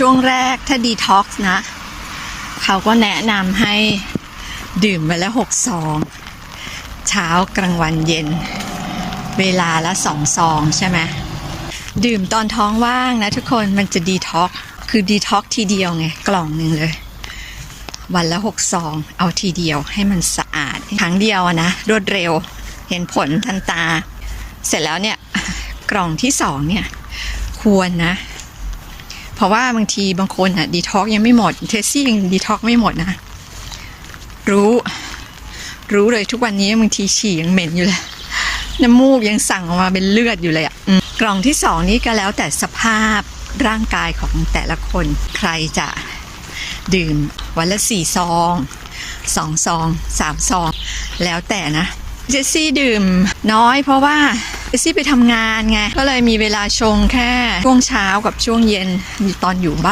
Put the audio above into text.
ช่วงแรกถ้าดีท็อกซ์นะ เขาก็แนะนำให้ดื่มวันละหกซอง เช้ากลางวันเย็น เวลาละสองซองใช่ไหมดื่มตอนท้องว่างนะทุกคนมันจะดีท็อกคือดีท็อกทีเดียวไง กล่องหนึ่งเลย วันละหกซอง เอาทีเดียวให้มันสะอาดครั้งเดียวนะ รวดเร็วเห็นผลทันตา เสร็จแล้วเนี่ย กล่องที่สองเนี่ย ควรนะ ราะว่าบางทีบางคนอะดีท็อกยังไม่หมดเทสซี่ยังดีท็อกไม่หมดนะ รู้ รู้เลยทุกวันนี้บางทีฉี่ยังเหม็นอยู่เลยน้ำมูกยังสั่งออกมาเป็นเลือดอยู่เลยอะกล่องที่สองนี้ก็แล้วแต่สภาพร่างกายของแต่ละคนใครจะดื่มวันละสี่ซองสองซองสามซอง แล้วแต่นะเจสซี่ดื่มน้อยเพราะว่า เอซี่ไปทำงานไง ก็เลยมีเวลาชงแค่ช่วงเช้ากับช่วงเย็นตอนอยู่บ้าน